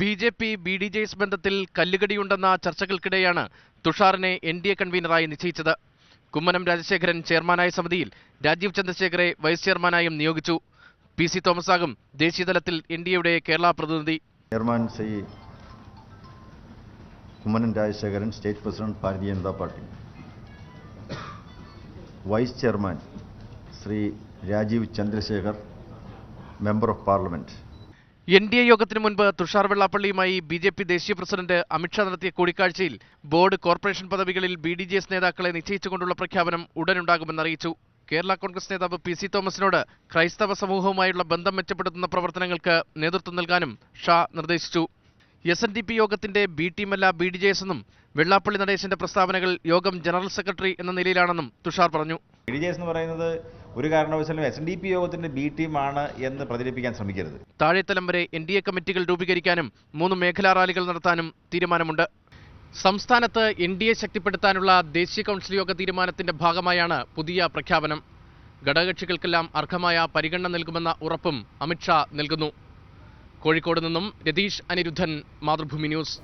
B J P B D J S ബന്ധത്തിൽ കല്ലുകടിയുണ്ടെന്ന ചർച്ചകൾക്കിടെയാണ് തുഷാറിനെ എൻ ഡി എ കൺവീനറായി നിശ്ചയിച്ചത്. കുമ്മനം രാജശേഖരൻ ചെയർമാനായ സമിതിയിൽ രാജീവ് ചന്ദ്രശേഖരെ വൈസ് ചെയർമാനായും നിയോഗിച്ചു. പി സി ആകും ദേശീയതലത്തിൽ എൻ ഡി എയുടെ കേരള പ്രതിനിധി. Chairman Shri Kummanam Rajasekharan state president Bharatiya Janata party. Vice chairman Shri Rajeev Chandrasekhar member of parliament. N D A യോഗത്തിന് മുൻപ് തുഷാർ വെള്ളാപ്പള്ളിയുമായി ബി ജെ പി ദേശീയ പ്രസിഡന്റ് അമിത്ഷാ നടത്തിയ കൂടിക്കാഴ്ചയിൽ ബോർഡ് കോർപ്പറേഷൻ പദവികളിൽ ബി ഡി ജെ എസ് നേതാക്കളെ നിശ്ചയിച്ചുകൊണ്ടുള്ള പ്രഖ്യാപനം ഉടനുണ്ടാകുമെന്ന് അറിയിച്ചു. കേരള കോൺഗ്രസ് നേതാവ് പി സി തോമസിനോട് ക്രൈസ്തവ സമൂഹവുമായുള്ള ബന്ധം മെച്ചപ്പെടുത്തുന്ന പ്രവർത്തനങ്ങൾക്ക് നേതൃത്വം നൽകാനും ഷാ നിർദ്ദേശിച്ചു. എസ് എൻ ഡി പി യോഗത്തിന്റെ ബി ടീമല്ല ബി ഡി ജെ എസ് എന്നും വെള്ളാപ്പള്ളി നടേശന്റെ പ്രസ്താവനകൾ യോഗം ജനറൽ സെക്രട്ടറി എന്ന നിലയിലാണെന്നും തുഷാർ പറഞ്ഞു. ബി ഡി ജെ എസ് എന്ന് പറയുന്നത് ഒരു കാരണവശാലും എസ് എൻ ഡി പി യോഗത്തിന്റെ ബി ടീമാണ് എന്ന് പ്രചരിപ്പിക്കാൻ ശ്രമിക്കരുത്. താഴെത്തലം വരെ എൻ ഡി എ കമ്മിറ്റികൾ രൂപീകരിക്കാനും മൂന്ന് മേഖലാ റാലികൾ നടത്താനും തീരുമാനമുണ്ട്. സംസ്ഥാനത്ത് എൻ ഡി എ ശക്തിപ്പെടുത്താനുള്ള ദേശീയ കൗൺസിൽ യോഗ തീരുമാനത്തിന്റെ ഭാഗമായാണ് പുതിയ പ്രഖ്യാപനം. ഘടകകക്ഷികൾക്കെല്ലാം അർഹമായ പരിഗണന നൽകുമെന്ന ഉറപ്പും അമിത്ഷാ നൽകുന്നു. കോഴിക്കോട് നിന്നും രതീഷ് അനിരുദ്ധൻ മാതൃഭൂമി ന്യൂസ്.